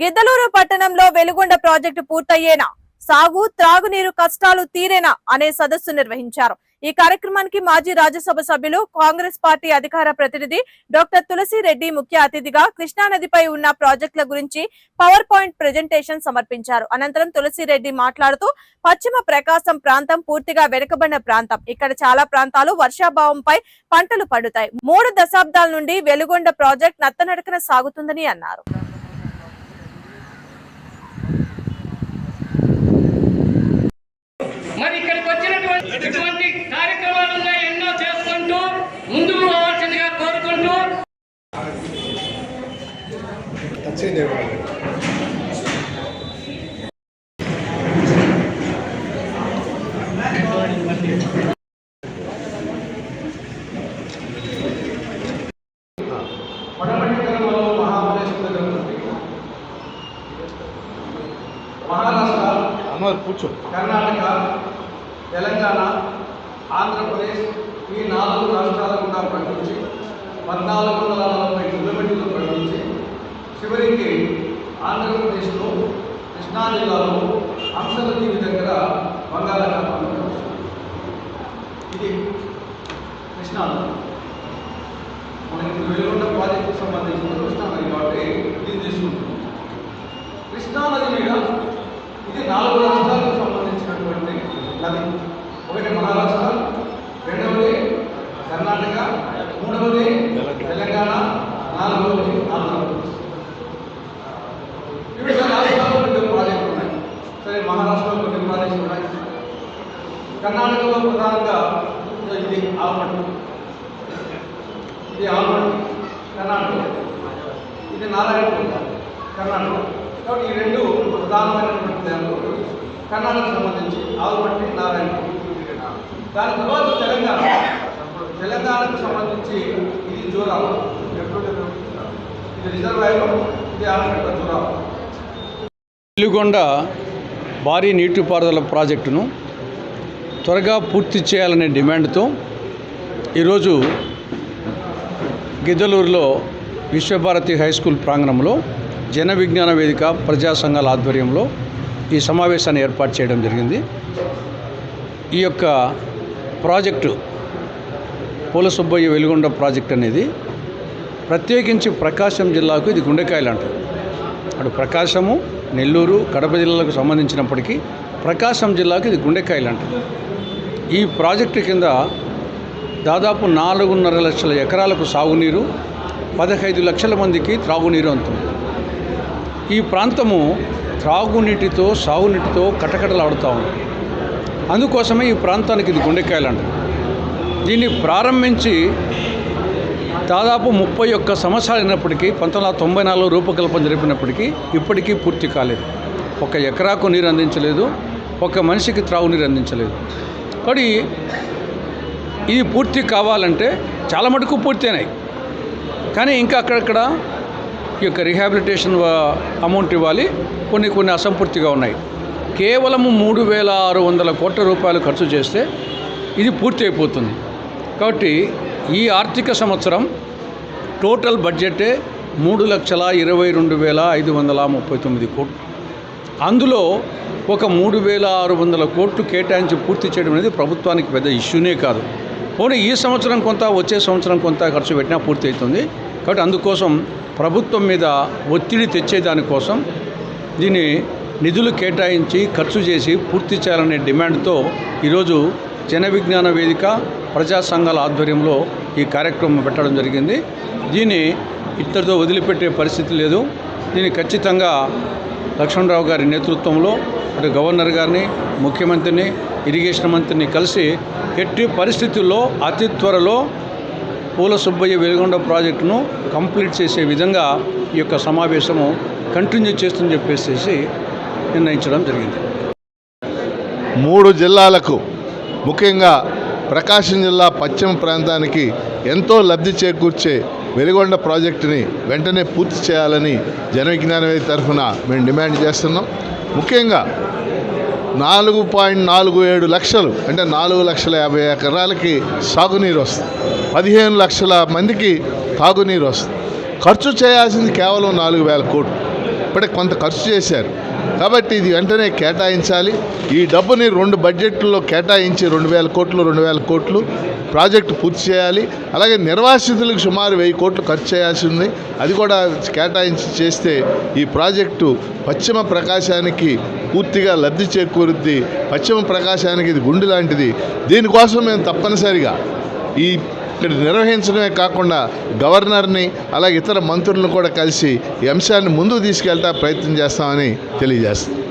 గిద్దలూరు పట్టణంలో వెలుగొండ ప్రాజెక్టు పూర్తయ్యేనా? సాగు త్రాగునీరు కష్టాలు తీరేనా? అనే సదస్సు నిర్వహించారు. ఈ కార్యక్రమానికి మాజీ రాజ్యసభ సభ్యులు కాంగ్రెస్ పార్టీ అధికార ప్రతినిధి డాక్టర్ తులసిరెడ్డి ముఖ్య అతిథిగా కృష్ణానదిపై ఉన్న ప్రాజెక్టుల గురించి పవర్ పాయింట్ ప్రెజెంటేషన్ సమర్పించారు. అనంతరం తులసిరెడ్డి మాట్లాడుతూ పశ్చిమ ప్రకాశం ప్రాంతం పూర్తిగా వెనుకబడిన ప్రాంతం. ఇక్కడ చాలా ప్రాంతాలు వర్షాభావంపై పంటలు పండుతాయి. మూడు దశాబ్దాల నుండి వెలుగొండ ప్రాజెక్ట్ నత్తనడకన సాగుతుందని అన్నారు. పడమటికరంలో మహాబలేశ్వర మహారాష్ట్ర అమర్ కూర్చో. కర్ణాటక తెలంగాణ ఆంధ్రప్రదేశ్ ఈ నాలుగు రాష్ట్రాల గుండా ప్రకటించి పద్నాలుగు వందల నలభై కిలోమీటర్లు ప్రకటించి చివరికి ఆంధ్రప్రదేశ్లో కృష్ణా జిల్లాలో హంసలదీవి దగ్గర బంగాళాఖాతం ఇది కృష్ణా మనకి వెలుగొండ ప్రాజెక్టుకు సంబంధించిన కృష్ణా నది కాబట్టి ఇది తీసుకుంటున్నాం కృష్ణా నది మీద ఇది నాలుగు రాష్ట్రాలకు సంబంధించినటువంటి నది. ఒకటి మహారాష్ట్ర రెండవది కర్ణాటక మూడవది తెలంగాణ నాలుగవది ఆంధ్రప్రదేశ్ వివిధ రాష్ట్రాల్లో కొన్ని ప్రాజెక్టులు ఉన్నాయి సరే మహారాష్ట్రలో కొన్ని ప్రాజెక్టులు ఉన్నాయి కర్ణాటకలో ప్రధానంగా ఇది ఆల్మండ్. ఇది ఆల్మండ్ కర్ణాటక. ఇది నారాయణపూర్ కర్ణాటక. కాబట్టి ఈ రెండు ప్రధానమైనటువంటి డ్యాములు కర్ణాటకకు సంబంధించి ఆల్మట్టి నారాయణపూర్ దాని తర్వాత తెలంగాణ. తెలంగాణకు సంబంధించి ఇది జోరాల ఇది రిజర్వాయర్ ఇది ఆల్మట్టి జోరాల వెలుగొండ భారీ నీటిపారుదల ప్రాజెక్టును త్వరగా పూర్తి చేయాలనే డిమాండ్తో ఈరోజు గిద్దలూరులో విశ్వభారతి హై స్కూల్ ప్రాంగణంలో జన విజ్ఞాన వేదిక ప్రజా సంఘాల ఆధ్వర్యంలో ఈ సమావేశాన్ని ఏర్పాటు చేయడం జరిగింది. ఈ యొక్క ప్రాజెక్టు పూల సుబ్బయ్య వెలుగొండ ప్రాజెక్ట్ అనేది ప్రత్యేకించి ప్రకాశం జిల్లాకు ఇది గుండెకాయ అంటారు అటు ప్రకాశము నెల్లూరు కడప జిల్లాలకు సంబంధించినప్పటికీ ప్రకాశం జిల్లాకు ఇది గుండెకాయ అంటారు ఈ ప్రాజెక్టు కింద దాదాపు నాలుగున్నర లక్షల ఎకరాలకు సాగునీరు పదహైదు లక్షల మందికి త్రాగునీరు అందుతుంది. ఈ ప్రాంతము త్రాగునీటితో సాగునీటితో కటకటలాడుతూ ఉంది. అందుకోసమే ఈ ప్రాంతానికి ఇది గుండెకాయలు అంటారు దీన్ని ప్రారంభించి దాదాపు ముప్పై ఒక్క సంవత్సరాలు అయినప్పటికీ పంతొమ్మిది వందల తొంభై నాలుగు రూపకల్పన జరిపినప్పటికీ ఇప్పటికీ పూర్తి కాలేదు. ఒక ఎకరాకు నీరు అందించలేదు ఒక మనిషికి త్రాగునీరు అందించలేదు. కాబట్టి ఇది పూర్తి కావాలంటే చాలా మటుకు పూర్తయినాయి. కానీ ఇంకా అక్కడక్కడ ఈ యొక్క రిహాబిలిటేషన్ అమౌంట్ ఇవ్వాలి. కొన్ని కొన్ని అసంపూర్తిగా ఉన్నాయి. కేవలము మూడు వేల ఆరు వందల కోట్ల రూపాయలు ఖర్చు చేస్తే ఇది పూర్తి అయిపోతుంది. కాబట్టి ఈ ఆర్థిక సంవత్సరం టోటల్ బడ్జెటే మూడు లక్షల ఇరవై రెండు వేల ఐదు వందల ముప్పై తొమ్మిది కోట్లు అందులో ఒక మూడు వేల ఆరు వందల కోట్లు కేటాయించి పూర్తి చేయడం అనేది ప్రభుత్వానికి పెద్ద ఇష్యూనే కాదు. పోనీ ఈ సంవత్సరం కొంత వచ్చే సంవత్సరం కొంత ఖర్చు పెట్టినా పూర్తి అవుతుంది. కాబట్టి అందుకోసం ప్రభుత్వం మీద ఒత్తిడి తెచ్చేదానికోసం దీన్ని నిధులు కేటాయించి ఖర్చు చేసి పూర్తి చేయాలనే డిమాండ్తో ఈరోజు జన విజ్ఞాన వేదిక ప్రజా సంఘాల ఆధ్వర్యంలో ఈ కార్యక్రమం పెట్టడం జరిగింది. దీన్ని ఇద్దరితో వదిలిపెట్టే పరిస్థితి లేదు. దీన్ని ఖచ్చితంగా లక్ష్మణరావు గారి నేతృత్వంలో అటు గవర్నర్ గారిని ముఖ్యమంత్రిని ఇరిగేషన్ మంత్రిని కలిసి ఎట్టి పరిస్థితుల్లో అతి త్వరలో పూల సుబ్బయ్య వెలుగొండ ప్రాజెక్టును కంప్లీట్ చేసే విధంగా ఈ యొక్క సమావేశము కంటిన్యూ చేస్తుందని చెప్పేసి నిర్ణయించడం జరిగింది. మూడు జిల్లాలకు ముఖ్యంగా ప్రకాశం జిల్లా పశ్చిమ ప్రాంతానికి ఎంతో లబ్ధి చేకూర్చే వెలిగొండ ప్రాజెక్టుని వెంటనే పూర్తి చేయాలని జనవిజ్ఞానవేది తరఫున మేము డిమాండ్ చేస్తున్నాం. ముఖ్యంగా నాలుగు పాయింట్ నాలుగు ఏడు లక్షలు అంటే నాలుగు లక్షల యాభై ఎకరాలకి సాగునీరు వస్తుంది. పదిహేను లక్షల మందికి తాగునీరు వస్తుంది. ఖర్చు చేయాల్సింది కేవలం నాలుగు వేల కోట్లు. ఇప్పటికి కొంత ఖర్చు చేశారు. కాబట్టి ఇది వెంటనే కేటాయించాలి. ఈ డబ్బుని రెండు బడ్జెట్లో కేటాయించి రెండు వేల కోట్లు రెండు వేల కోట్లు ప్రాజెక్టు పూర్తి చేయాలి. అలాగే నిర్వాసితులకు సుమారు వెయ్యి కోట్లు ఖర్చు చేయాల్సి ఉంది. అది కూడా కేటాయించి చేస్తే ఈ ప్రాజెక్టు పశ్చిమ ప్రకాశానికి పూర్తిగా లబ్ధి చేకూరుద్ది. పశ్చిమ ప్రకాశానికి ఇది గుండె లాంటిది. దీనికోసం మేము తప్పనిసరిగా ఈ నిర్వహించడమే కాకుండా గవర్నర్ని అలాగే ఇతర మంత్రులను కూడా కలిసి ఈ అంశాన్ని ముందుకు తీసుకెళ్తా ప్రయత్నం చేస్తామని తెలియజేస్తుంది.